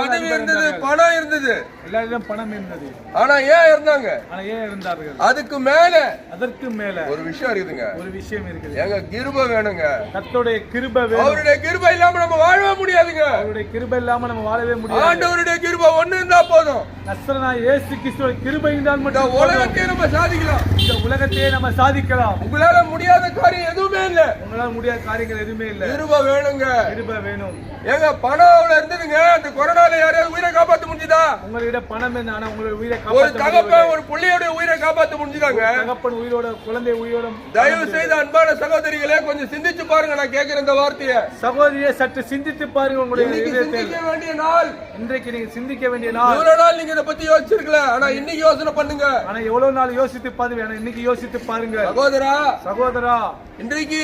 பதவி இருந்தது பணம் இருந்தது. எல்லாரிடம் பணம் இருந்தது. ஆனா ஏன் இருந்தாங்க? ஆனா ஏன் இருந்தார்கள்? அதுக்கு மேல அதற்கு மேல ஒரு விஷயம் இருக்குதுங்க. ஒரு விஷயம் இருக்குது. எங்க கிருப வேணுங்க. கர்த்தருடைய கிருபை வேணும். அவருடைய கிருப இல்லாம நம்ம வாழவே முடியாதுங்க. அவருடைய கிருபை இல்லாம நம்ம வாழவே முடியாது. ஆண்டவருடைய கிருப ஒண்ணு இருந்தா போதும். நஸ்ரனா இயேசு கிறிஸ்துவோட கிருபை இருந்தால் மட்டும் போதும். உலகத்தையே நம்ம சாதிக்கலாம். இந்த உலகத்தையே நம்ம சாதிக்கலாம். உங்களால முடியாத காரியம் எதுவுமே இல்ல. உங்களால முடியாத காரியங்கள் எதுவுமே இல்ல. கிருப வேணுங்க. கிருபை வேணும். எங்க பணம் அவ்வளவு இருந்ததுங்க. அந்த கொரோனால யாரையாவது உயிரை காப்பாத்த முடிஞ்சுதா? உங்களிடம் பணம் என்ன? ஆனா உங்களுடைய உயிரை ஒரு தகப்பன் ஒரு புள்ளையோட உயிரை காப்பாத்த முடிஞ்சுதாங்க. தகப்பன் உயிரோட குழந்தை உயிரோட தயவு செய்து அன்பான சகோதரிகளே கொஞ்சம் சிந்திச்சு பாருங்க நான் கேட்கிற இந்த வார்த்தையை. சகோதரியை சற்று சிந்தித்து பாருங்க உங்களுடைய சிந்திக்க வேண்டிய நாள். இன்றைக்கு நீங்க சிந்திக்க வேண்டிய நாள். இவ்வளவு நாள் நீங்க இதை பத்தி யோசிச்சிருக்கல ஆனா இன்னைக்கு யோசனை பண்ணுங்க. ஆனா எவ்வளவு நாள் யோசித்து பாருங்க இன்னைக்கு யோசித்து பாருங்க. சகோதரா. சகோதரா. இன்றைக்கு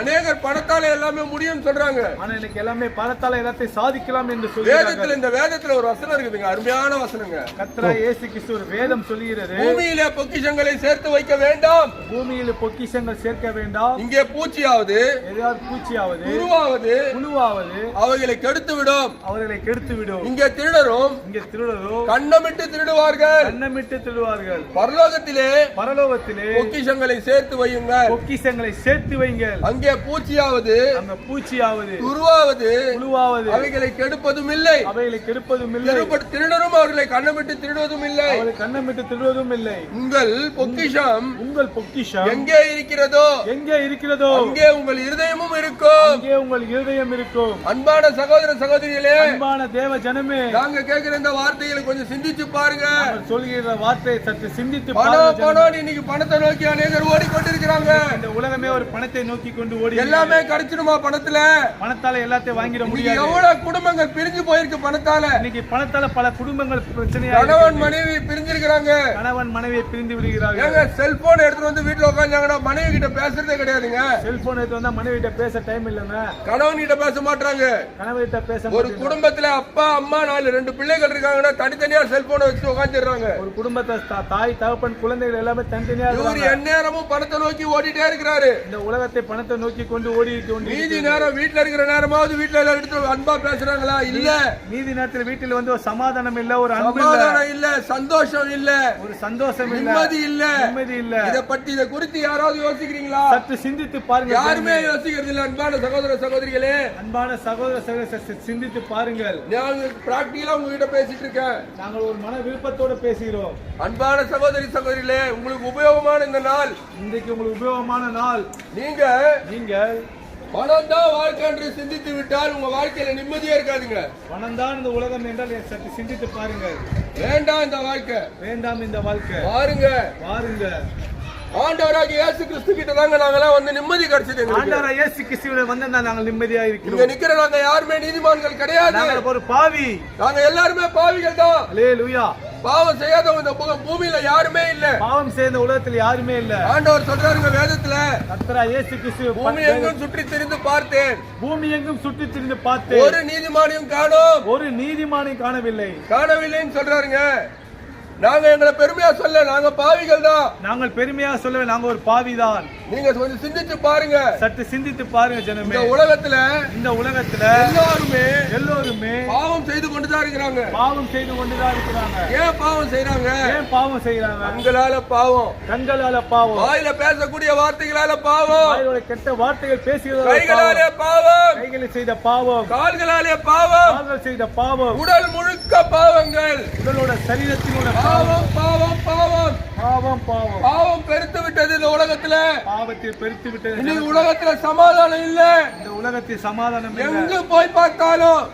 அநேகர் பணத்தால எல்லாமே முடியும்னு சொல்றாங்க. ஆனா இன்னைக்கு எல்லாமே பணத்தால எல்லாத்தையும் சாதிக்கலாம் என்று சொல்கிறார்கள். வேதத்துல இந்த வேதத்துல ஒரு வசனம் இருக்குதுங்க அருமையான வசனங்க. கத்ரா இயேசு கிறிஸ்து ஒரு வேதம் சொல்லுகிறது. பூமியில பொக்கிஷங்களை சேர்த்து வைக்க வேண்டாம். பூமியில் பொக்கிஷங்கள் சேர்க்க வேண்டாம். இங்கே பூச்சியாவது ஏதாவது பூச்சியாவது உருவாவது புழுவாவது அவைகளை கெடுத்து விடும் அவர்களை கெடுத்து விடும் இங்கே திருடரும் இங்கே திருடரோ கண்ணமிட்டு திருடுவார்கள். கண்ணமிட்டு திருடுவார்கள். பரலோகத்திலே பரலோகத்திலே பொக்கிஷங்களை சேர்த்து வையுங்கள். பொக்கிஷங்களை சேர்த்து வைங்கள். அங்கே பூச்சியாவது அந்த பூச்சியாவது உருவாவது புழுவாவது அவைகளை கெடுப்பதும் இல்லை. அவைகளை கெடுப்பதும் இல்லை. திருடரும் அவர்களை கண்ணமிட்டு திருடுவதும் இல்லை. அவர்களை கண்ணமிட்டு திருடுவதும் இல்லை. உங்கள் பொக்கிஷம் உங்கள் பொக்கிஷம் எங்கே இருக்கிறதோ எங்கே இருக்கிறதோ அங்கே உங்கள் இருதயமும் இருக்கும். அங்கே உங்கள் இருதயம் இருக்கும். அன்பான சகோதர சகோதரிகளே அன்பான தேவ ஜனமே நாங்க கேட்கிற இந்த வார்த்தைகளை கொஞ்சம் சிந்திச்சு பாருங்க. சொல்கிற வார்த்தையை சற்று சிந்தித்து பணம். பணம் இன்னைக்கு பணத்தை நோக்கி அநேகர் ஓடிக்கொண்டிருக்கிறாங்க. இந்த உலகமே ஒரு பணத்தை நோக்கி கொண்டு ஓடி எல்லாமே கிடைச்சிடுமா பணத்துல? பணத்தால எல்லாத்தையும் வாங்கிட முடியாது. எவ்வளவு குடும்பங்கள் பிரிஞ்சு போயிருக்கு பணத்தால? இன்னைக்கு பணத்தால பல குடும்பங்கள் பிரச்சனையா கணவன் மனைவி பிரிஞ்சிருக்கிறாங்க. கணவன் மனைவியை பிரிந்து விடுகிறார்கள். ஏங்க செல்போன் எடுத்துட்டு வந்து வீட்டுல உட்காந்தாங்கன்னா மனைவி கிட்ட பேசுறதே கிடையாதுங்க. செல்போன் எடுத்து வந்தா மனைவி கிட்ட பேச டைம் இல்லைங்க. கணவன் கிட்ட பேச மாட்டாங்க கணவன் கிட்ட பேச ஒரு. குடும்பத்துல அப்பா அம்மா நாலு ரெண்டு பிள்ளைகள் இருக்காங்கன்னா தனித்தனியா செல்போனை வச்சு உட்காந்துடுறாங்க ஒரு குடும்பத்தை தாய் தகப்பன் குழந்தைகள் எல்லாமே தனித்தனியா இவர் எந்நேரமும் பணத்தை நோக்கி ஓடிட்டே இருக்கிறாரு. இந்த உலகத்தை பணத்தை நோக்கி கொண்டு ஓடி கொண்டு மீதி நேரம் வீட்டுல இருக்கிற நேரமாவது வீட்டுல எடுத்து அன்பா பேசுறாங்களா? இல்ல. மீதி நேரத்தில் வீட்டில் வந்து ஒரு சமாதானம் இல்ல ஒரு சமாதானம் இல்ல சந்தோஷம் இல்ல. ஒரு சந்தோஷம் இல்ல. நிம்மதி இல்ல. நிம்மதி இல்ல. இத பத்தி இத குறித்து யாராவது யோசிக்கிறீங்களா? சற்று சிந்தித்து பாருங்கள் யாருமே யோசிக்கிறது இல்ல அன்பான சகோதர சகோதரிகளே. அன்பான சகோதர சகோதரி சிந்தித்து பாருங்கள். நான் பிராக்டிகலா உங்ககிட்ட பேசிட்டு இருக்கேன். நாங்கள் ஒரு மன விருப்பத்தோடு பேசுகிறோம். அன்பான சகோதரி சகோதரிகளே உங்களுக்கு உபயோகமான இந்த நாள். இன்றைக்கு உங்களுக்கு உபயோகமான நாள். நீங்க நீங்கள் பணம் தான் வாழ்க்கை என்று சிந்தித்து விட்டால் உங்க வாழ்க்கையில நிம்மதியா இருக்காதுங்க. பணம் தான் இந்த உலகம் என்றால் சற்று சிந்தித்து பாருங்கள். வேண்டாம் இந்த வாழ்க்கை. வேண்டாம் இந்த வாழ்க்கை. பாருங்க பாருங்க ஆண்டவராகிய இயேசு கிறிஸ்து கிட்ட தாங்க நாங்கெல்லாம் வந்து நிம்மதி கிடைச்சது ஆண்டவராக இயேசு கிறிஸ்துவில வந்து நாங்கள் நிம்மதியாக இங்க இருக்கிறோம். நிக்கிற நாங்க யாருமே நீதிமான்கள் கிடையாது. ஒரு பாவி. நாங்க எல்லாருமே பாவிகள் தான். அலே லுயா பாவம் செய்யாதவங்க இந்த பூ- பூமியில யாருமே இல்ல. பாவம் செய்த உலகத்தில் யாருமே இல்ல. ஆண்டவர் சொல்றாருங்க வேதத்துல. கர்த்தரா இயேசு கிறிஸ்து பூமி எங்கும் சுற்றி திரிந்து பார்த்தேன். பூமி எங்கும் சுற்றி திரிந்து பார்த்து ஒரு நீதிமானையும் காணோம். ஒரு நீதிமானை காணவில்லை. காணவில்லைன்னு சொல்றாருங்க. நாங்க எங்களை பெருமையா சொல்ல நாங்க பாவிகள் தான். நாங்கள் பெருமையாக சொல்லவே நாங்கள் ஒரு பாவிதான். நீங்க கொஞ்சம் சிந்திச்சு பாருங்க. சற்று சிந்தித்து பாருங்க ஜனமே. இந்த உலகத்துல இந்த உலகத்துல எல்லாருமே எல்லோருமே பாவம் செய்து கொண்டுதான் இருக்கிறாங்க. பாவம் செய்து கொண்டுதான் இருக்கிறாங்க. ஏன் பாவம் செய்றாங்க? ஏன் பாவம் செய்யறாங்க கண்களால பாவம். கண்களால பாவம். வாயில பேசக்கூடிய வார்த்தைகளால பாவம். வாயோட கெட்ட வார்த்தைகள் பேசுகிறதால கைகளாலே பாவம். பாவம். கைகளை செய்த பாவம். கால்களாலே பாவம். கால்கள் செய்த பாவம். உடல் முழுக்க பாவங்கள். உடலோட சரீரத்தினோட பாவம் பாவம் பாவம். பாவம் பாவம். பாவம் பெருத்து விட்டது இந்த உலகத்துல. பாவத்தை பெருத்து விட்டது. இன்னைக்கு உலகத்துல சமாதானம் இல்ல. இந்த உலகத்தில் சமாதானம் எங்க போய் பார்த்தாலும்.